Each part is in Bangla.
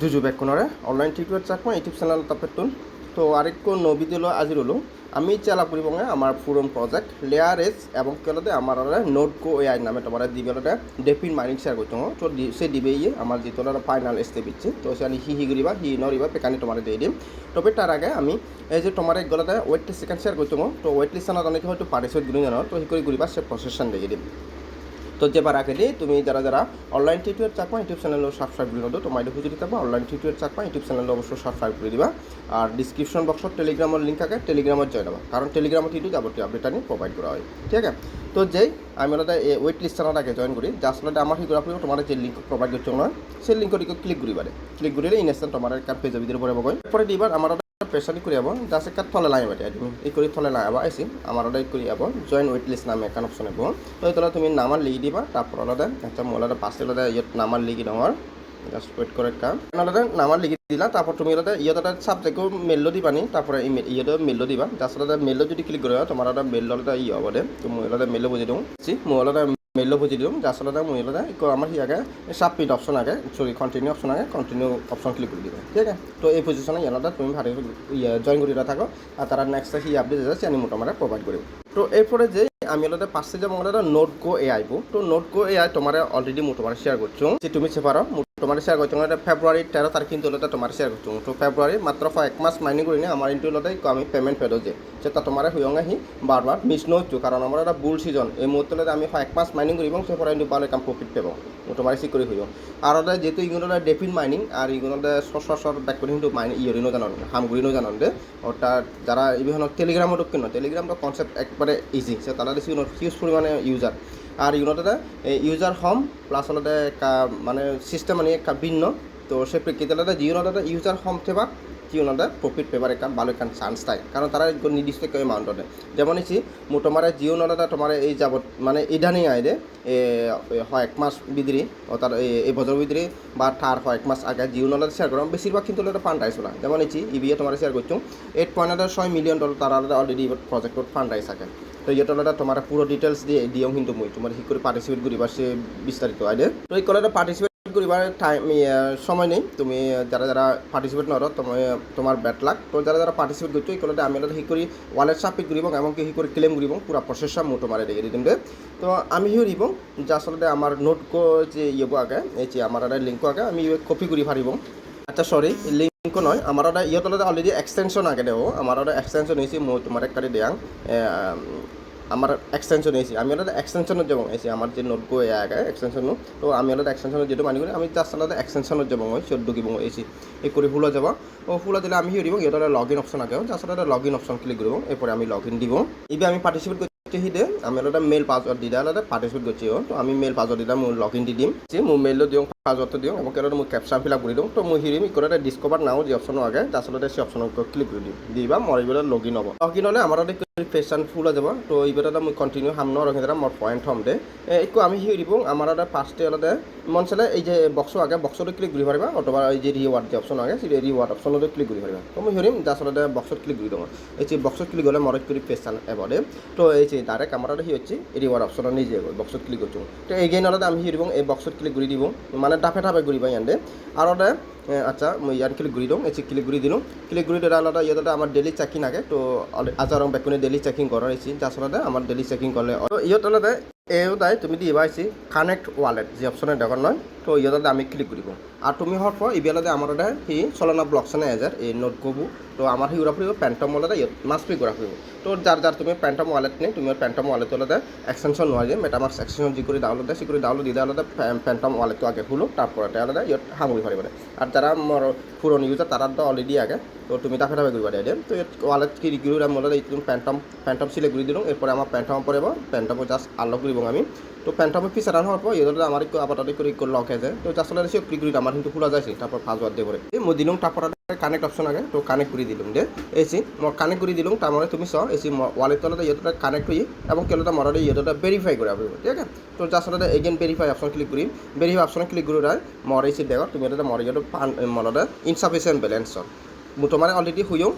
জুজু বেকনরে online tutor Chakma YouTube channel তাপেতুন তো আরেকটু নবীদিল আজির হলো আমি চেলা পরিবঙ্গে আমার পুরন প্রজেক্ট লেয়ার এস এবং কেলতে আমার নোট কো এআই নামে তোমার দিবেলতে ডেপিন মাইনিং শেয়ার করছ তো সে দিবে ইয়ে আমার যে তোলার ফাইনাল স্টেপ ইচ্ছে তো সে হি হি করিবা, হি নরিবা পেকানি তোমার দিয়ে দিম। তবে তার আগে আমি এই যে তোমার গলাতে ওয়েট লিস্ট সেকেন্ড শেয়ার করছ তো ওয়েট লিস্ট অনেকে হয়তো পার্টিসিপেটগুলো জানো তো হি করে করিবা সে প্রসেসন দিয়ে দিম। তো যেবার আগে দিয়ে তুমি যারা যারা অনলাইন টিউটোরিয়াল চাকমা ইউটিউব চ্যানেলও সাবস্ক্রাইব করে দিও তোমার খুঁজে দিতে পারো অনলাইন টিউটোরিয়াল চাকমা ইউটিউব চ্যানেলও অবশ্যই সাবস্ক্রাইব করে দিবা। আর ডিসক্রিপশন বক্সত টেলিগ্রামের লিঙ্ক থাকে টেলিগ্রামত জয়েন হবা। কারণ টেলিগ্রামত কিন্তু যাবতীয় আপডেট আনি প্রোভাইড করা হয়। ঠিক আছে? তো যেই, আমি ওটা ওয়েট লিস্ট আগে জয়েন করি। যার আসলে আমার সেই করা তোমার যে লিঙ্ক প্রোভাইড করছ না সেই লিঙ্কটি ক্লিক করিবারে ক্লিক করিলে ইনস্ট্যান্ট তোমার একটা পেজের ভিতরে পড়ে বগৈ পরে দিবার আমার প্রেসারি করে যাব জাস্ট একটা থলে লাই বাটি তুমি এই করে থলে লাই আবার আইসি আমার ওটা করে যাব জয়েন ওয়েট লিস্ট নামে একটা অপশন হব তো তোলা তুমি নামার লিখি দিবা তারপর আলাদা একটা মোলাদা পাশে আলাদা ইয়ত নামার লিখি দেওয়ার জাস্ট ওয়েট করে একটা আলাদা নামার লিখি দিলা তারপর তুমি আলাদা ইয়ত সাবজেক্টও মেললো দিবানি তারপরে ইয়ত মেললো দিবা জাস্ট আলাদা মেললো যদি ক্লিক করে তোমার আলাদা মেললো আলাদা ই হব দে তো মই আলাদা মেললো বুঝি দিওঁ মই আলাদা মেইল বুঝি দিওঁ জাষ্ট আলাদা মই আলাদা ইকো আমার হিয়াগে সাবমিট অপশন আগে সরি কন্টিনিউ অপশন আগে কন্টিনিউ অপশন ক্লিক করে দিবে, ঠিক আছে? তো এই পজিশনে ইয়ালাদা তুমি ইয়ে জয়েন করে থাকো আর তারা নেক্সট হি আপডেট আছে আমি মোটামুটি প্রোভাইড করব তো এরপরে যে আমি পাশে যে মঙ্গলাদা নোট গো এ আইব তো নোট গো এ আই তোমার অলরেডি মো তোমার শেয়ার করছ। যে তুমি সে পারো তোমার শেয়ার করছ। ফেব্রুয়ারি তেরো তারিখ কিন্তু হলে তোমার শেয়ার করছ। তো ফেব্রুয়ারি মাত্র এক মাস মাইনি করি না আমার ইন্টু হলে আমি পেমেন্ট পেল যে সেটা তোমার হুয়ং আহি বারবার মিস নহচ্ছু কারণ আমার এটা বুল সিজন এই মুহূর্তে আমি এক মাস মাইনিং করিব সে পরে কিন্তু ভালো কাম প্রফিট পাব। তোমার সি করে হইব আর ওটা যেহেতু ইগুলো ডেফিন মাইনিং আর ইগুলো সচরাচর ব্যাক করে কিন্তু মাইন ইয়েরিনো জানান হামগুড়িনো জানান দে। ওটা যারা বিভিন্ন টেলিগ্রামও দক্ষিণ টেলিগ্রামটা কনসেপ্ট একবারে ইজি সে তারা বেশি হিউজ পরিমাণে ইউজার আর ইউনোটাতে ইউজার হম প্লাস মানে সিস্টেম একটা ভিন্ন। তো সে প্রেক্ষিতে জিওনোটাতে ইউজার হম থেবা জিওনোটা প্রফিট পেবার একটা ভালো একটা চান্স থাকে কারণ তারা নির্দিষ্ট কেউ এমাউন্টতে যেমন ইছি মোৰ তোমার জিও নলাটা তোমার এই যাবত মানে ইদানিং আইদে হয় এক মাস বিদ্রি অর্থাৎ এই বছর বিদ্রি, বা তার হয় এক মাস আগে জিও নলাটা শেয়ার করলাম, বেশিরভাগ কিন্তু এটা ফান্ড আইসো না যেমন ইছি ইবিএ তোমার শেয়ার করছ এইট পয়েন্ট ছয় মিলিয়ন ডলার তারা অলরেডি প্রজেক্টত ফান্ড আই থাকে। তো ইয়েটলাটা তোমার পুরো ডিটেলস দিয়ে দিও কিন্তু মই। তোমার করে পার্টিসিপেট করিবা সে বিস্তারিত আইডে তো এই কলেটা পার্টিসিপেট করিবার টাইম সময় নেই। তুমি, যারা যারা পার্টিসিপেট নর, তুমি, তোমার ব্যাট লাগ তো যারা যারা পার্টিসিপেট করছ, এই কলেটা আমি এটা সি করি ওয়ালেট সাবমিট করিব এমনকি সি করে ক্লেম করিব পুরা প্রসেসটা মো তোমার দেখে দিম দে। তো আমি হিও দিব যে আসলে আমার নোট কো যে ইয়েব আগে, এই যে আমার একটা লিঙ্ক আগে, আমি কপি করি পারিব আচ্ছা সরি লিঙ্ক নয়, আমার ওটা ইয়ে তলাতে অলরেডি এক্সটেনশন আগে দেবো আমার ওটা এক্সটেনশন হয়েছি মই তোমার একটা দিয়াং আমার এক্সটেনশন হয়েছি আমি ওটা এক্সটেনশনত যাব এসে আমার যে নোট গো আগে এক্সটেনশন তো আমি ওটা এক্সটেনশনত যেটা মানি করি, আমি জাস্ট আলাদা এক্সটেনশনত যাব মই চোদ্দ দিব এসি এই করে ফুলা যাব ও ফুলা দিলে আমি দিব ইহঁতৰ লগ ইন অপশ্যন আগে জাষ্ট এটা লগ ইন অপশ্যন ক্লিক কৰিব এরপরে আমি লগ ইন দিব। এইবার আমি পার্টিসিপেট করতে হিদে আমি একটা মেল পাসওয়ার্ড দিদা আলাদা পার্টিসিপেট করছি তো আমি মেল পাসওয়ার্ড দিদা মোৰ লগ ইন দি দিম। যে মোৰ মেইলটো দিওঁ। পাসওয়ার্ডটো দিওঁ এবং কেন মোৰ কেপচাৰ ফিল আপ কৰি দিওঁ। তো মই হিৰিম ইকৰে এটা ডিসকভার নাও যে অপশ্যন আগে আচলতে সেই অপশ্যনত ক্লিক কৰি দিম। দিবা মোৰ এইবিলাক লগ ইন হ'ব। লগ ইন হ'লে আমাৰ ফেশন ফুল যাব। তো এইবাৰ মই কণ্টিনিউ হাম ন, ৰখি মোৰ পইণ্ট হ'ম দে। একো আমি সেই দিব এটা পাঁচটে আলাদা মন চালে এই যে বক্স আগে বক্সতে ক্লিক কৰি পাৰিবা, অথবা এই যে রিওয়ার্ড যে অপশন আগে, সেই রিওয়ার্ড অপশনতে ক্লিক কৰি পাৰিবা। তো মই হেৰিম যে আচলতে বক্সত ক্লিক কৰি দিওঁ। এই যে বক্সত ক্লিক হ'লে মৰত কৰি পেচান এবারে তো এই যে ডাইরেক্ট আমার সি হচ্ছে রিওয়ার্ড অপশন নিজে বক্সত ক্লিক করছ তো এইগেইন আলাদা আমি হিরিব এই বক্সত ক্লিক করে দিব মানে ডাফে ডাফে ঘুরিবা ইয়ান্ডে আর ওটা আচ্ছা মই ইয়ান ক্লিক ঘুরি দিওঁ এসে ক্লিক ঘুরি দিলোঁ। ক্লিক ঘুরি দিলে আলাদা ইয়াতে আমার ডেলি চেকিং আগে, তো আজার বেকুনে ডেলি চেকিং করার এসি যা আচলতে আমার ডেলি চেকিং করলে ইয়ত আলাদা এও তাই, তুমি দিবা আইছি কানেক্ট ওয়ালেট যে অপশনে দেখার নয় তো ইয়তে আমি ক্লিক করিব আর তুমি হওয়ার পর ইবিয়ালাদে আমার ওটা সি চলনা ব্লকসনে এজার এই নোট কবু তো আমার হিউরা ফুরিব প্যান্টম ওলাদা ইয়ত মাস পে করা ফুরিব তো যার যার তুমি প্যান্টম ওয়ালেট নেই তুমি প্যান্টম ওয়ালেট ওলাদা এক্সটেনশন নোয়া যে মেটামার্স এক্সটেনশন যি করে ডাউনলোড সে করে ডাউনলোড দিলে আলাদা প্যান্টম ওয়ালেটটো আগে খুলো এটা আলাদা ইয়ত হামুরি পারিব আর যারা মোর পুরনো ইউজার তারা তো অলরেডি আগে, তো তুমি তাফে তাফে ঘুরিবা দিয়ে। তো ওয়ালেট কি ঘুরে মোলা প্যান্টম প্যান্টম সিলে ঘুরি দিলাম এরপরে আমার প্যান্টম পরে প্যান্টম জাস্ট আনলক করিব আমি। তো প্যান্টমের পিস রান হওয়ার পর ইয়ে আমার আবার করে একটু লক হয়ে যায়। তো আসলে সে ক্লিক করি আমার কিন্তু খোলা যাচ্ছে তারপর পাসওয়ার্ড দিয়ে করে। এই মই দিলাম তারপর কানেক্ট অপশন আগে, তো কানেক্ট করে দিলাম দে। এসি মই কানেক্ট করে দিলাম, তার মানে তুমি চ এসি ওয়ালেট তলাতে ইয়েটা কানেক্ট হয়ে এবং কেলোটা মরাতে ইয়েটা ভেরিফাই করে আপনি ঠিক আছে? তো আসলে এগেন ভেরিফাই অপশন ক্লিক করি। ভেরিফাই অপশন ক্লিক করে মর এসি দেখো, তুমি এটা মর ইয়েটা মরাতে ইনসাফিসিয়েন্ট ব্যালেন্স তোমার অলৰেডি হইও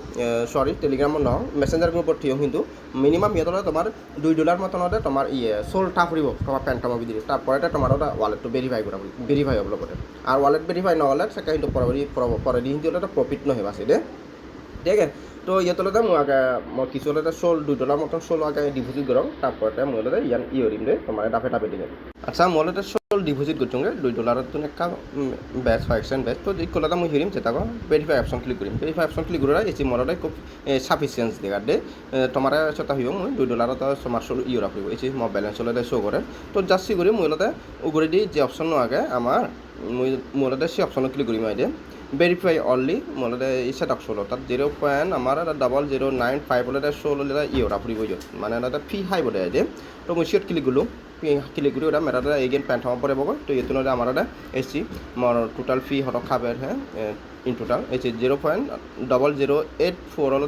চৰি টেলিগ্ৰামত নহয় মেছেঞ্জাৰ গ্ৰুপত থিয় কিন্তু মিনিমাম ইহঁতৰ তোমাৰ দুই ডলাৰ মতনতে তোমাৰ ইয়ে চ'ল টাফ সোলটা তোমাৰ পেণ্টমৰ ভিতৰত বিদিলে তোমাৰ এটা ৱালেটটো ভেৰিফাই কৰা বুলি ভেৰিফাই হব লগতে। আৰু ৱালেট ভেৰিফাই নহ'লে সেটা কিন্তু পরবর্তী পরে কিন্তু এটা প্ৰফিট নহয় আছে দে। ঠিক আছে। তো ইয়েতলতে আগে, মই কিছু হলে সোল দুই ডলার মতন সোল আগে ডিপোজিট তারপরে মই হলে ইয়ান ইয়ে দিম দে তোমার ডাফে ডাফে দিলে আচ্ছা হলে সোল ডিপোজিট করছুগে দুই ডলারত তো একটা ব্যাচ হয় এক্সচেঞ্জ ব্যাচ তো ইকলতা মই হিরিম যেটা ভেরিফাই অপশন ক্লিক করিম ভেরিফাই অপশন ক্লিক করে এসি মরলে খুব সাফিসিয়েন্স দেখার দে। তোমার সেটা হইব মই দুই ডলারত তোমার সোল ইয়ে রাখিব এসি মই ব্যালেন্স হলে শো করে তো জাস্টি করি মই হলতে উগরে দি যে অপশন আগে আমার মই হলতে সেই অপশন ক্লিক করিম আইডে অনলি মনে ইচ্ছা ডাক ষোলো। তাত জিরো পয়েন্ট আমার এটা ডাবল জিরো নাইন ফাইভ হলে ষোলো এটা ইয়েরা ফুরিব মানে এটা ফি হাই বোধ দে তো মই সিট ক্লিক গলো। ক্লিক করি ওটা মেরা এগেন প্যান্ট হওয়া পরে বগো তো ইয়ে আমার এটা এসছি মর টোটাল ফি হটক খাবের হ্যাঁ in total AC zero point double zero eight four হলে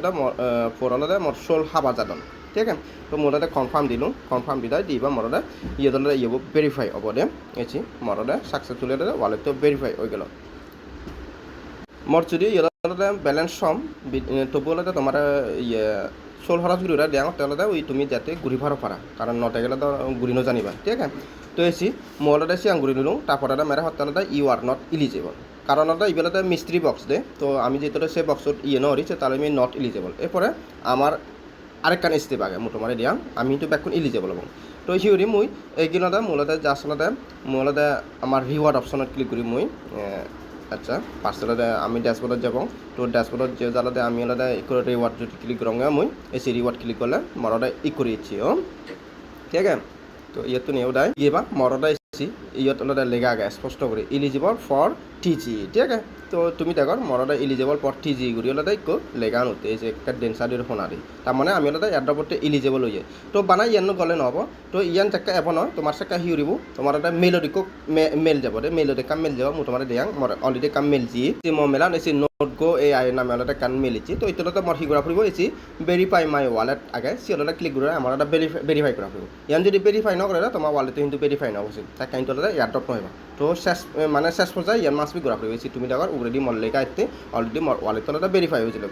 ফোর হলে মর ষোল হাবা যাদন ঠিক আছে? তো মোর এটা কনফার্ম দিলোঁ। কনফার্ম দি দাই দিবা মোর এটা ইয়ে দলে ইয়ে ভেরিফাই হব দে। এসি মোর এটা সাকসেসফুল এটা ওয়ালেটটো ভেরিফাই হয়ে গেল। মোর যদি ইয়েলতে ব্যালেন্স সম তবুও তোমার ইয়ে সোল হরাস ঘুরি ওরা তাহলে ওই তুমি যাতে ঘুরি ফারো পারা, কারণ নটে গেলে তো ঘুরি জানিবা, ঠিক আছে? তো এসি সিয়াং ঘুরি নিলুম, তারপরে মেরে হতে ইউ আর নট ইলিজেবল কারণ ওটা ইবেলাতে মিস্ত্রি বক্স দে, তো আমি যেহেতু সে বক্সত ইয়ে নরিছে তাহলে আমি নট ইলিজেবল এরপরে আমার আরেকখান স্টেপ আগে মোটামুটি দিয়া, আমি কিন্তু ব্যাকুন ইলিজেবল হব। তো সিউরি মুই এইগিনতে মূলতে জাসলতে মূলতে আমার রিওয়ার্ড অপশনত ক্লিক করি মুই আচ্ছা পার্সেলতে আমি ড্যাশবোর্ডত যাব। তো ড্যাশবোর্ডত যে জ্বালাতে আমি আলাদা ইকো রিওয়ার্ড যদি ক্লিক করঙ্গে মুই এসি রিওয়ার্ড ক্লিক করলে মরদা ই করে ইচ্ছি ও ঠিক আছে? তো ইয়াতো নিয়েও দায় ইয়ে বা মরদা ইচ্ছি ইয়ত আলাদা লেগা আগে স্পষ্ট করে ইলিজিবল ফর টিচি ঠিক আছে? তো তুমি দেখো মরদা ইলিজিবল ফর টিজি গুড়ি আলাদা ইকো লেগান হতে যে একটা ডেন্সারির ফোনারি তার মানে আমি হলে ইয়ার পড়তে ইলিজিবল হয়ে তো বানাই ইয়ান গলে নহব। তো ইয়ান চাকা এব নয় তোমার চেকা হিউরিব তোমার এটা মেলডিকো মেল যাব দে মেলডি কাম মেল যাব মোটামুটি দেয়াং মানে অলরেডি কাম মেল যি। মেলা নিশ্চিন্ন গো এ আই নামে আলাদা কান মেলিছি। তো ইতলতে মর হিগুড়া ফুরিব এসি ভেরিফাই মাই ওয়ালেট আগে। সি আলাদা ক্লিক করে আমার এটা ভেরিফাই করা ফুরিব ইয়ান যদি ভেরিফাই নকরে তোমার ওয়ালেটে কিন্তু ভেরিফাই নহবছিল তাই কিন্তু আলাদা ইয়ার ডট নহব। তো শেষ মানে শেষ পর্যায়ে ইয়ান মাছ বি ঘোরা ফুরিব এসি তুমি অলরেডি মর লেখা আইতে অলরেডি মর ওয়ালেট আলাদা ভেরিফাই হয়েছিল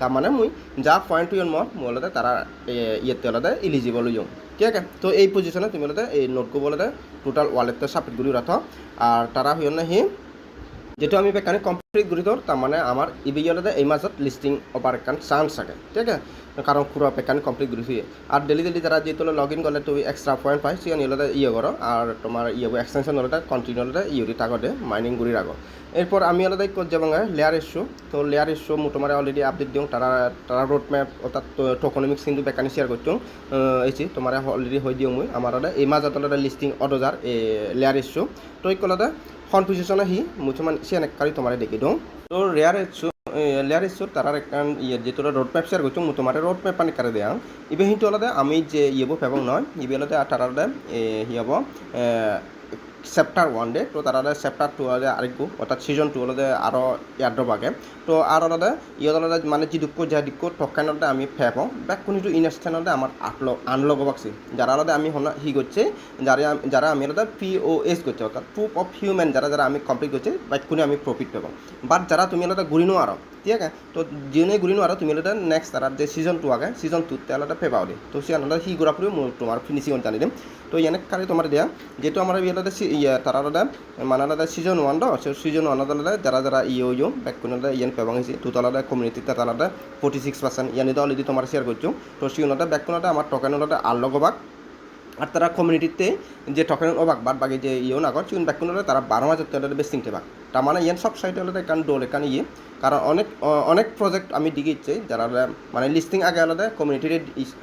তার মানে মুই যা পয়েন্ট ইয়ন মর মো আলাদা তারা ইয়েতে আলাদা ইলিজিবল হইম ঠিক আছে? তো এই পজিশনে তুমি আলাদা এই নোটকো বলে টোটাল ওয়ালেটটা সাবমিট রাখ আর তারা হইল না হি যেটো আমি বেকানি কমপ্লিট কৰি দিওঁ, তাৰমানে আমাৰ ই ভিডিঅ'তে এই মাজত লিষ্টিং অপাৰ একান চান্স থাকে, ঠিক আছে? কাৰণ পুরো পেকানি কমপ্লিট কৰি থুয়ে। আর ডেলি ডেলি যারা যেহেতু লগ ইন করলে তুমি এক্সট্রা পয়েন্ট পাই সিজন ইয়েলতে ইয়ে করো আর তোমার ইয়ে এক্সটেনশন হলে কন্টিনিউ হলে ইয়ে তাগতে মাইনিং কৰি রাখো এরপর আমি আলাদা করতে যাব লেয়ার ইস্যু তো লেয়ার ইস্যু মো তোমার অলরেডি আপডেট দিওঁ তারা তারা রোড ম্যাপ অর্থাৎ টোকনমিক্স কিন্তু বেকানি শেয়ার করছ এইছি তোমার অলরেডি হয়ে দিওঁ মই। আমার এই মাজত লিষ্টিং অডোজার লেয়ার ইস্যু তো এই কলতে কনফিউশন আহি মুছুমান সিয়ানে কারি তোমারে দেখি দো তো রেয়ার ইস্যু লেয়ার ইস্যু তারার একটা ইয়ে যেহেতু রোড ম্যাপ শেয়ার করছ তোমার রোড ম্যাপ পানি কারে দেয়া ইবে হিন্তু আলাদা আমি যে ইয়েবো ফেবং নয় ইবে আলাদা তারার হি হব চেপ্টার ওৱান ডে তো তার চেপ্টার টু হলে আরেকবো অর্থাৎ সিজন টু হলে আরও ইয়াদ্র বাগে তো ইয়ত আলাদা মানে যি দুঃখ, যা দিক্ষ থকানতে আমি ফেব ব্যাক কোনিটো ইনস্ট্যান্টতে আমার আটল আনলগ বাকছি যারা আলাদা আমি হনা হি করছে যারা যারা আমি আলাদা পি ও এস করছে অর্থাৎ প্রুফ অফ হিউম্যান যারা যারা আমি কমপ্লিট করছে ব্যাক কোনি আমি প্রফিট পাবো। বাট যারা তুমি আলাদা ঘুরিনো আরও ঠিক আছে? তো যিনে ঘুরিনো আরও তুমি আলাদা নেক্সট তারা যে সিজন টু আগে সিজন টু তে আলাদা ফেবাও দে তো সে আলাদা হি ঘুরা ফুরি তোমার ফিনিশিং জানি দিম। তো ইয়ানে কারি তোমার দেয়া যেহেতু আমার আলাদা ইয়ে তারা আলাদা মানে আলাদা season one the season one আলাদা যারা যারা ইয়ে ইয়ে ব্যাক কোন আলাদা ইয়ান পেবাং হয়েছে টু আলাদা কমিউনিটিতে আলাদা ফোর্টি সিক্স পার্সেন্ট ইয়ানি তো অলরেডি তোমার শেয়ার করছ তো সিউনটা ব্যাক কোনটা আমার টোকেন আলাদা আল্লগবাক আর তারা কমিউনিটিতে যে টোকেন অবাক বাদ বাকি যে ইয়েও না কর চিউন ব্যাক কোন তারা বারো হাজার টাকা বেশ তিনটে বাক তার মানে ইয়ান সব সাইডে আলাদা কারণ ডোল এখান ইয়ে। কারণ অনেক অনেক প্রজেক্ট আমি দিকে ইচ্ছে, যারা মানে লিস্টিং আগে আলাদা কমিউনিটির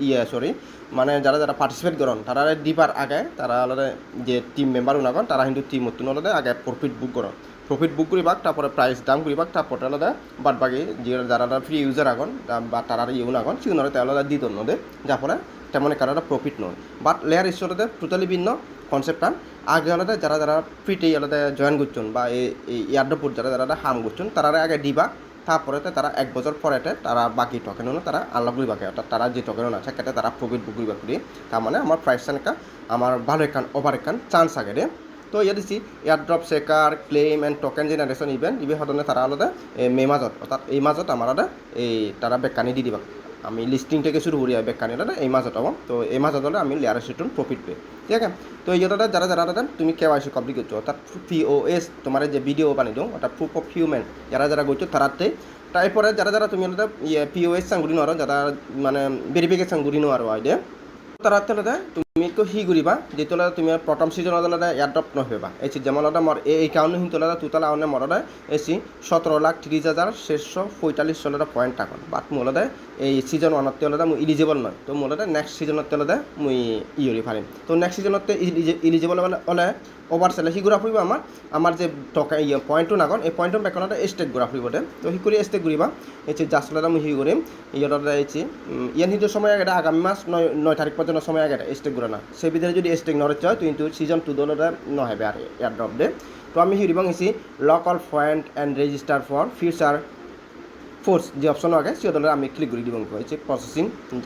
ইয়ে সরি মানে যারা যারা পার্টিসিপেট করেন, তারা দিবার আগে তারা আলাদা যে টিম মেম্বার উনাগন তারা কিন্তু টিম মতন আলাদা আগে প্রফিট বুক করেন। প্রফিট বুক করিবাক, তারপরে প্রাইস দাম করিবাক, তারপরে আলাদা বাদ বাকি যে যারা ফ্রি ইউজার আগন বা তারা ইউ আগন সিউনারে তে আলাদা দিত নদে যার ফলে তেমন কারণে প্রফিট নয়। বাট লেয়ার ইস্যুতে টোটালি ভিন্ন কনসেপ্টটা আগে আলাদা যারা যারা ফ্রিতে আলাদা জয়েন করছেন বা এই ইয়ার্ডপুর যারা যারা হাম করছেন তারা আগে দিবা। তারপরে তারা এক বছর পরেতে তারা বাকি টোকেন তারা আনলক করিবাকে অর্থাৎ তারা যে টোকেন আছে সেটা তারা প্রফিট বুক করিবা করি তার মানে আমার প্রাইস এনেকা আমার ভালো এখান ওভার এখান চান্স আগে রে। তো ইয়াত দিছি airdrop checker claim and token generation event ইভে সদনে তারা আলাদা মে মাজত অর্থাৎ এই মাজত আমার এই তারা বেকানি দি দিবা। আমি লিস্টিং থেকে শুরু করি বেকানি দাদা, এই মাজত হব তো এই মাজত হলে আমি লেয়ার সেটুন প্রফিট পে ঠিক আছে? তো এই যেটা যারা যারা দাদা তুমি কে ওয়াইসি কমপ্লিট করছ। অর্থাৎ পিওএস তোমার যে ভিডিও বানিয়ে দিও, অর্থাৎ প্রুফ অফ হিউম্যান যারা যারা করছ তারাতে তারপরে যারা যারা তুমি পিওএস সাংগুড়ি নোয়ারো যারা মানে ভেরিফিকেশন গুড়ি নোৱাৰো আইডিয়া তারা হলে একো সি ঘূৰিবা যিটো হলে তুমি প্ৰথম ছিজনত হলে এয়াৰড্ৰপ নহবা। এই এই কারণে কিন্তু হলে আউনে মরদে এসি সতেরো লাখ ত্রিশ হাজার শেষশো পঁয়তাল্লিশ হলে পয়েন্ট টাকা বাট মোলদে এই সিজন ওয়ানত হলে মুই ইলিজিবল নয়। তো মোলদে নেক্সট সিজনত হলে মুই ইয়রি পারিম তো নেক্সট সিজনত ইলিজিবল হলে ওভার সেলে সি ঘূৰা ফুৰিব আমাৰ আমাৰ যে টকা পইণ্টটো নাগন এই পইণ্টৰ বেকনতে ষ্টেক ঘূৰা ফুৰিব দে। তো সি কৰি ষ্টেক ঘূৰিবা। এই জাচলতে মই সি কৰিম ইহঁতৰ এইছি ইয়ান সময় আগে আগামী মাস নয় নয় তারিখ পর্যন্ত সময় আগে স্টেক ঘুরে না সেই ভিতরে যদি স্টেক নরে চায় তুই কিন্তু সিজন টু দলতে নহবে আর এয়ার ড্রপ দে। তো আমি হিরিবাং হিসি lock all point and register for future force যে অপশন আগে সে দলে আমি ক্লিক করে দিব হয়েছে প্রসেসিং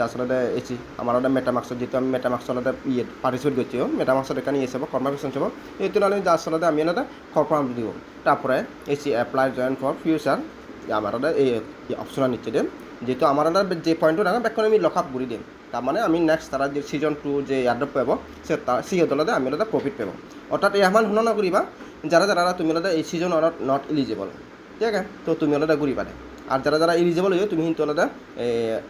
আসলে এসি আমার ওটা মেটামাক্স যেহেতু আমি মেটামাক্স হলে ইয়ে পার্টিসিপেট করছি মেটামাক্স এখানে ইয়ে যাব কনফার্মেশন যাব এই তুলনায় যা আসলে আমি এটা কনফার্ম দিব। তারপরে এসি অ্যাপ্লাই জয়েন ফর ফিউচার আমার ওটা এই অপশন নিচ্ছে দেন যেহেতু আমার ওটা যে পয়েন্টটো থাকে বেখন আমি লক আপ করে দিম তার মানে আমি নেক্সট তারা যে সিজন টু যে এয়ারড্রপ পাব, সে তার সেই দলতে আমি ওটা প্রফিট পাব। অর্থাৎ আমার শুনা নকরিবা যারা যারা তুমি ওটা এই সিজন অর্ডার নট এলিজিবল ঠিক আছে? তো তুমি ওটা ঘুরিবা দে আর যারা যারা ইলিজিবল হয়ে তুমি কিন্তু ওটা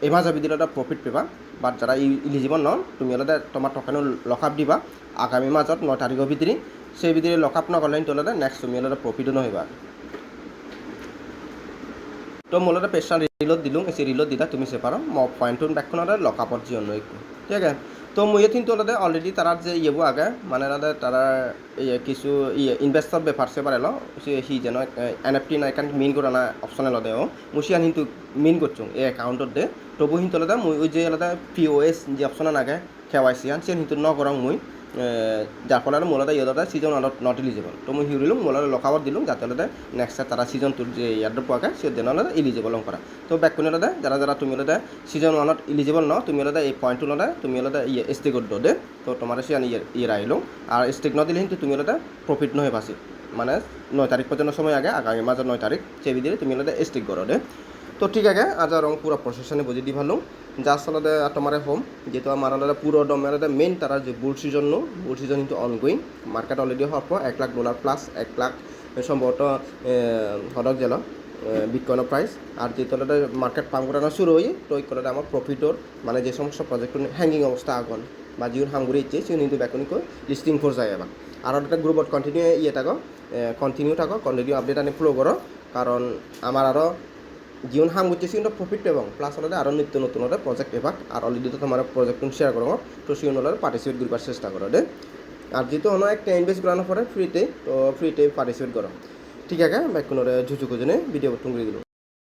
এমাজ দিলে ওটা প্রফিট পাবা। বাট যারা ইলিজিবল নন, তুমি ওটা তোমার টকানো লক আপ দিবা। আগামী মাজত নয় তারিখের ভিতরে সেই ভিতরে লক আপ নকরলে কিন্তু ওটা নেক্সট তুমি ওটা প্রফিটও নহবা তো মূলত পেশার রিলোড দিলুম এসে রিলোড দিলা, তুমি সে পারো ম পয়েন্টুন ব্যাকখন লক আপর জন্য একটু ঠিক আছে? তো মই কিন্তু ওলাদে অলরেডি তারা যে ইয়েবো আগে মানে ওলাদে তারা ইয়ে কিছু ইয়ে ইনভেস্টর বেপার সে পারে সি যেন এন এফ টি না এখান মিন করা না অপশনে লদে ও মুসিয়ান কিন্তু মিন করছ এই অ্যাকাউন্টত দে। তবু কিন্তু ওলাদে মুই ওই যে ওলাদে পিওএস যে অপশন আগে কেওয়াইসি আন, সে কিন্তু ন করং মুই। যার ফলে মূলত সিজন অলপ নট ইলিজিবল তো মই হিউরিলুম মূলত লকাবত দিলুম যাতে হলে নেক্সট তারা সিজন টুর যে ইয়ারড পোৱাকে সে দেন হলে ইলিজিবল কৰা তো বেক কোনে হলে যারা যারা তুমি হলে সিজন ওয়ানত ইলিজিবল ন, তুমি হলে এই পয়েন্ট হলে তুমি হলে ইয়ে স্টেকত দে তো তোমার সে ইয়ে ইয়ে আইলো আর স্টেক ন দিলে কিন্তু তুমি হলে প্রফিট নহে পাছি মানে নয় তারিখ পর্যন্ত সময় আগে, আগামী মাসের নয় তারিখ সে দিলে তুমি হলে স্টেক করো দে। তো ঠিক আছে আজ আর পুরো প্রসেসনে বুঝি দি ভালো যা আসলে তোমার হোম, যেহেতু আমার আলাদা পুরো ডমের মেইন তারা যে bull season no bull season কিন্তু অনগোয়িং মার্কেট অলরেডি হওয়ার পর এক লাখ ডলার প্লাস এক লাখ সম্ভবত হদক জেল বিটকয়েনের প্রাইস আর যেহেতু মার্কেট পাম্প করানো শুরু হয়ে, তো ওই করে আমার প্রফিটর মানে যে সমস্ত প্রজেক্ট হ্যাঙ্গিং অবস্থা আগন। বা যিখন হামগুড়ি ইচ্ছে সে কিন্তু ব্যাকনিক লিস্টিং ফোর যায় এবার আর একটা গ্রুপত কন্টিনিউ ইয়ে থাকো কন্টিনিউ থাকো কন্টিনিউ আপডেট আনি ফ্লো করো। কারণ আমার আরও যিমান হাম করছে কিন্তু প্রফিট পাব প্লাস হলে আরও নিত্য নতুন হলে প্রজেক্ট এবার। আর অলরেডি তো তোমার প্রজেক্ট শেয়ার করো তো সেই হলে পার্টিসিপেট করবার চেষ্টা করো রে। আর যেহেতু অন্য একটা ইনভেস্ট করানোর পরে ফ্রিতে তো ফ্রিতে পার্টিসিপেট করো। ঠিক আছে? বাইক কোনো ঝুঁচু খুঁজে ভিডিও করে দিল।